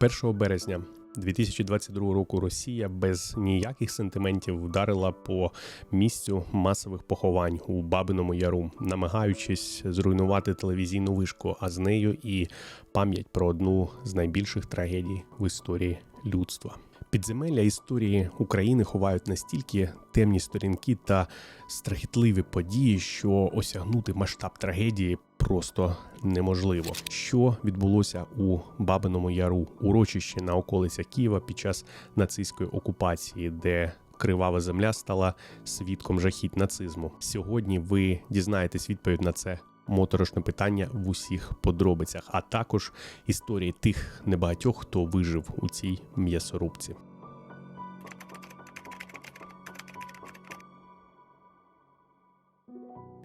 1 березня 2022 року Росія без ніяких сентиментів вдарила по місцю масових поховань у Бабиному Яру, намагаючись зруйнувати телевізійну вишку, а з нею і пам'ять про одну з найбільших трагедій в історії людства. Підземелля історії України ховають настільки темні сторінки та страхітливі події, що осягнути масштаб трагедії просто неможливо. Що відбулося у Бабиному Яру, урочищі на околицях Києва під час нацистської окупації, де кривава земля стала свідком жахіть нацизму. Сьогодні ви дізнаєтесь відповідь на це. Моторошне питання в усіх подробицях, а також історії тих небагатьох, хто вижив у цій м'ясорубці.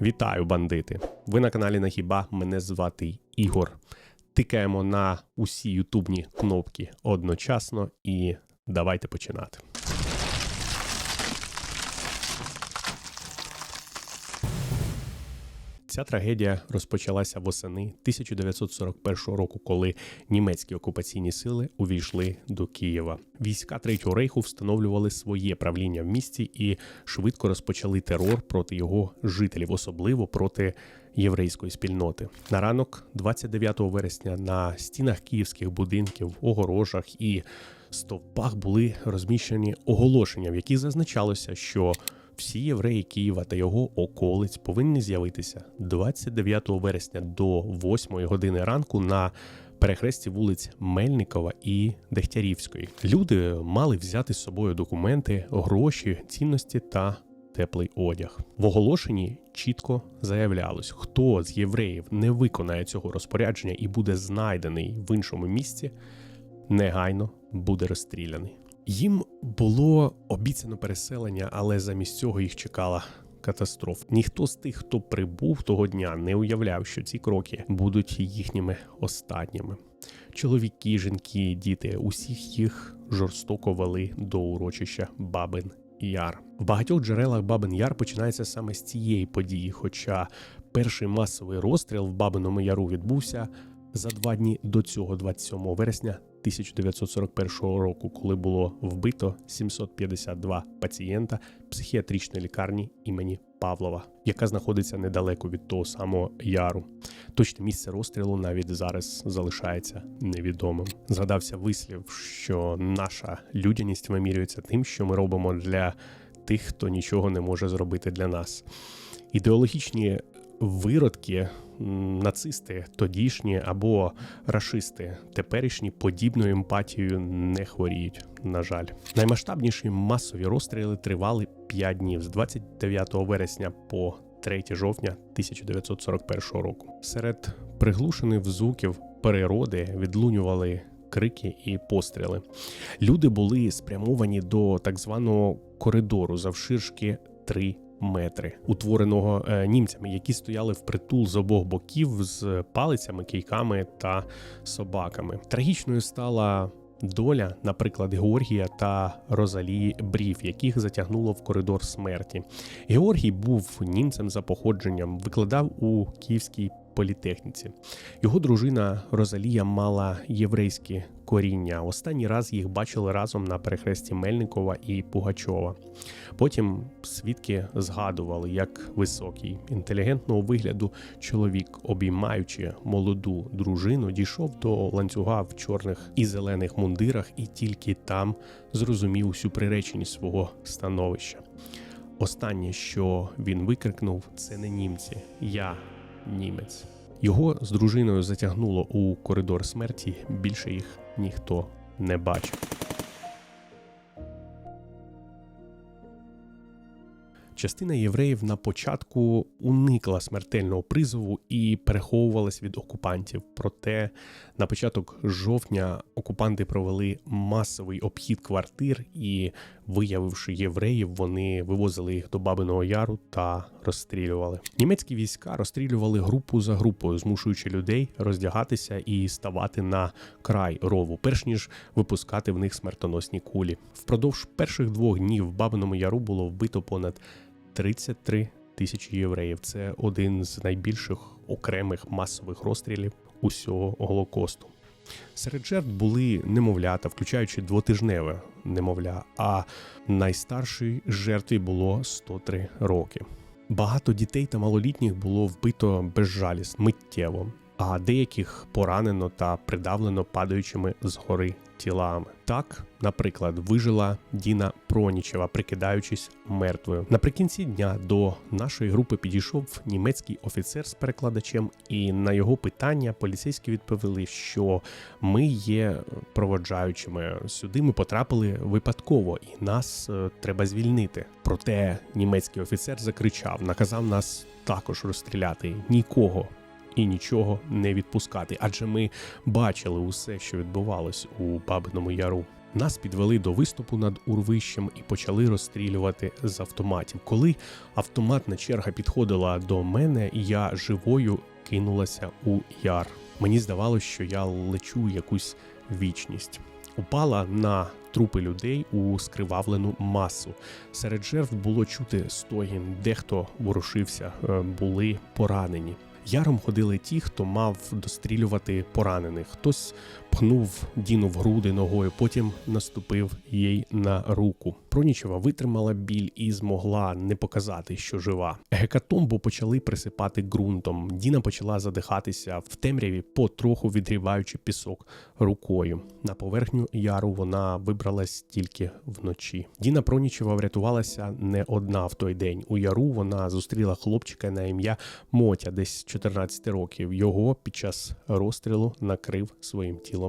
Вітаю, бандити! Ви на каналі Нахіба. Мене звати Ігор. Тикаємо на усі ютубні кнопки одночасно і давайте починати. Ця трагедія розпочалася восени 1941 року, коли німецькі окупаційні сили увійшли до Києва. Війська Третього рейху встановлювали своє правління в місті і швидко розпочали терор проти його жителів, особливо проти єврейської спільноти. На ранок, 29 вересня, на стінах київських будинків, огорожах і стовпах були розміщені оголошення, в яких зазначалося, що всі євреї Києва та його околиць повинні з'явитися 29 вересня до 8 години ранку на перехресті вулиць Мельникова і Дегтярівської. Люди мали взяти з собою документи, гроші, цінності та теплий одяг. В оголошенні чітко заявлялось, хто з євреїв не виконає цього розпорядження і буде знайдений в іншому місці, негайно буде розстріляний. Їм було обіцяно переселення, але замість цього їх чекала катастрофа. Ніхто з тих, хто прибув того дня, не уявляв, що ці кроки будуть їхніми останніми. Чоловіки, жінки, діти усіх їх жорстоко вели до урочища Бабин Яр. В багатьох джерелах Бабин Яр починається саме з цієї події. Хоча перший масовий розстріл в Бабиному Яру відбувся за два дні до цього, 27 вересня 1941 року, коли було вбито 752 пацієнта психіатричної лікарні імені Павлова, яка знаходиться недалеко від того самого яру. Точне місце розстрілу навіть зараз залишається невідомим. Згадався вислів, що наша людяність вимірюється тим, що ми робимо для тих, хто нічого не може зробити для нас. Ідеологічні виродки нацисти тодішні або рашисти теперішні подібною емпатією не хворіють. На жаль, наймасштабніші масові розстріли тривали 5 днів з 29 вересня по 3 жовтня 1941 року. Серед приглушених звуків природи відлунювали крики і постріли. Люди були спрямовані до так званого коридору завширшки 3 метри, утвореного е, німцями, які стояли впритул з обох боків з палицями, кійками та собаками. Трагічною стала. Доля, наприклад, Георгія та Розалії Брів, яких затягнуло в коридор смерті. Георгій був німцем за походженням, викладав у Київській політехніці. Його дружина Розалія мала єврейське коріння. Останній раз їх бачили разом на перехресті Мельникова і Пугачова. Потім свідки згадували, як високий, інтелігентного вигляду чоловік, обіймаючи молоду дружину, дійшов до ланцюга в чорних і зелених мундирах, і тільки там зрозумів усю приреченість свого становища. Останнє, що він викрикнув, це не німці. Я німець. Його з дружиною затягнуло у коридор смерті. Більше їх ніхто не бачив. Частина євреїв на початку уникла смертельного призову і переховувалась від окупантів. Проте на початок жовтня окупанти провели масовий обхід квартир і, виявивши євреїв, вони вивозили їх до Бабиного Яру та розстрілювали. Німецькі війська розстрілювали групу за групою, змушуючи людей роздягатися і ставати на край рову, перш ніж випускати в них смертоносні кулі. Впродовж перших двох днів в Бабиному Яру було вбито понад 33 тисячі євреїв. Це один з найбільших окремих масових розстрілів усього голокосту. Серед жертв були немовлята, включаючи двотижневе немовля, а найстаршій жертві було 103 роки. Багато дітей та малолітніх було вбито безжалісно, миттєво, а деяких поранено та придавлено падаючими з гори тілами. Так, наприклад, вижила Діна Пронічева, прикидаючись мертвою. Наприкінці дня до нашої групи підійшов німецький офіцер з перекладачем, і на його питання поліцейські відповіли, що ми є проводжаючими. Сюди ми потрапили випадково, і нас е, треба звільнити. Проте німецький офіцер закричав, наказав нас також розстріляти нікого і нічого не відпускати, адже ми бачили усе, що відбувалось у Бабиному Яру. Нас підвели до виступу над урвищем і почали розстрілювати з автоматів. Коли автоматна черга підходила до мене, я живою кинулася у яр. Мені здавалося, що я лечу якусь вічність. Упала на трупи людей у скривавлену масу. Серед жертв було чути стогін, дехто ворушився, е, були поранені. Яром ходили ті, хто мав дострілювати поранених. Хтось пхнув Діну в груди ногою, потім наступив їй на руку. Пронічева витримала біль і змогла не показати, що жива. Гекатомбу почали присипати ґрунтом. Діна почала задихатися в темряві, потроху відріваючи пісок рукою. На поверхню яру вона вибралась тільки вночі. Діна Пронічева врятувалася не одна в той день. У яру вона зустріла хлопчика на ім'я Мотя, десь 14 років. Його під час розстрілу накрив своїм тілом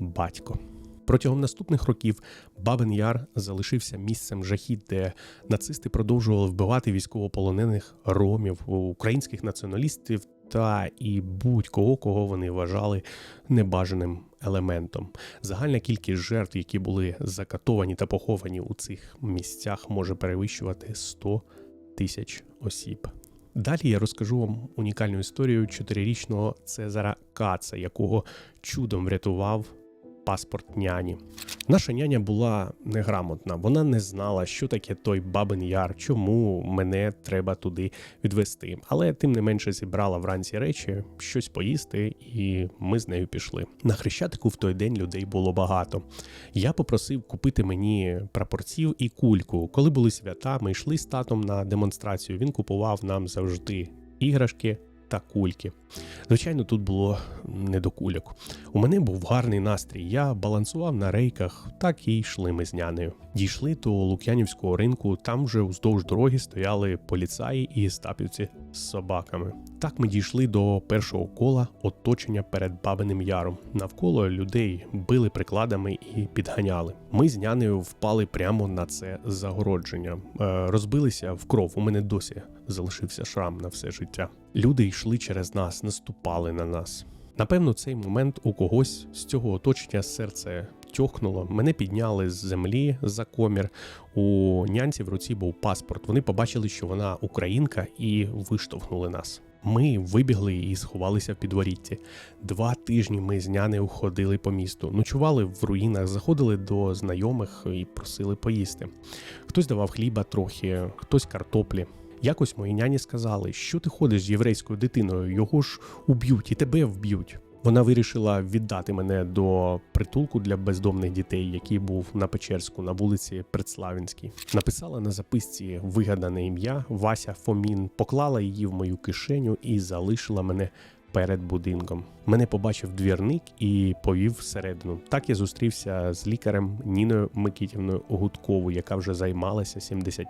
батько. Протягом наступних років Бабин Яр залишився місцем жахіт, де нацисти продовжували вбивати військовополонених ромів, українських націоналістів та і будь-кого, кого вони вважали небажаним елементом. Загальна кількість жертв, які були закатовані та поховані у цих місцях, може перевищувати 100 тисяч осіб. Далі я розкажу вам унікальну історію чотирирічного Цезара Каца, якого чудом врятував паспорт няні. Наша няня була неграмотна, вона не знала, що таке той бабин яр, чому мене треба туди відвести. Але тим не менше зібрала вранці речі, щось поїсти, і ми з нею пішли. На хрещатику в той день людей було багато. Я попросив купити мені прапорців і кульку. Коли були свята, ми йшли з татом на демонстрацію. Він купував нам завжди іграшки та кульки. Звичайно, тут було не до кульок. У мене був гарний настрій. Я балансував на рейках, так і йшли ми з нянею. Дійшли до Лук'янівського ринку, там вже уздовж дороги стояли поліцаї і стапівці з собаками. Так ми дійшли до першого кола оточення перед Бабиним Яром. Навколо людей били прикладами і підганяли. Ми з нянею впали прямо на це загородження, е, розбилися в кров. У мене досі залишився шрам на все життя. Люди йшли через нас, наступали на нас. Напевно, цей момент у когось з цього оточення серце тьохнуло. Мене підняли з землі за комір. У нянці в руці був паспорт. Вони побачили, що вона українка, і виштовхнули нас. Ми вибігли і сховалися в підворітті. Два тижні ми з нянею ходили по місту, ночували в руїнах, заходили до знайомих і просили поїсти. Хтось давав хліба трохи, хтось картоплі. Якось мої няні сказали, що ти ходиш з єврейською дитиною, його ж уб'ють і тебе вб'ють. Вона вирішила віддати мене до притулку для бездомних дітей, який був на Печерську на вулиці Предславінській. Написала на записці вигадане ім'я Вася Фомін, поклала її в мою кишеню і залишила мене перед будинком. Мене побачив двірник і повів всередину. Так я зустрівся з лікарем Ніною Микітівною Гудковою, яка вже займалася 70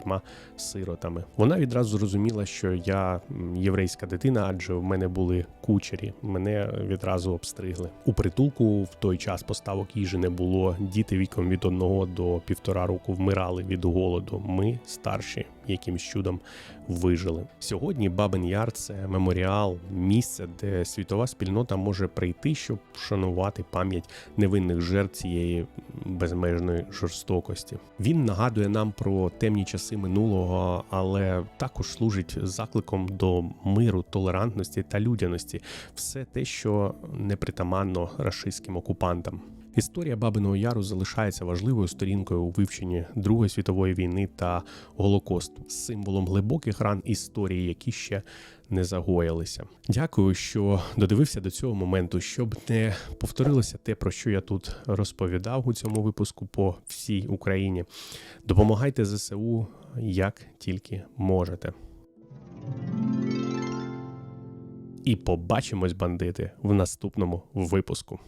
сиротами. Вона відразу зрозуміла, що я єврейська дитина, адже в мене були кучері. Мене відразу обстригли. У притулку в той час поставок їжі не було. Діти віком від одного до півтора року вмирали від голоду. Ми старші якимсь чудом вижили. Сьогодні Бабин Яр це меморіал, місце, де світова спільнота може прийти, щоб вшанувати пам'ять невинних жертв цієї безмежної жорстокості. Він нагадує нам про темні часи минулого, але також служить закликом до миру, толерантності та людяності все те, що непритаманно рашистським окупантам. Історія Бабиного Яру залишається важливою сторінкою у вивченні Другої світової війни та Голокосту, символом глибоких ран історії, які ще не загоїлися. Дякую, що додивився до цього моменту, щоб не повторилося те, про що я тут розповідав у цьому випуску по всій Україні. Допомагайте ЗСУ як тільки можете. І побачимось, бандити, в наступному випуску.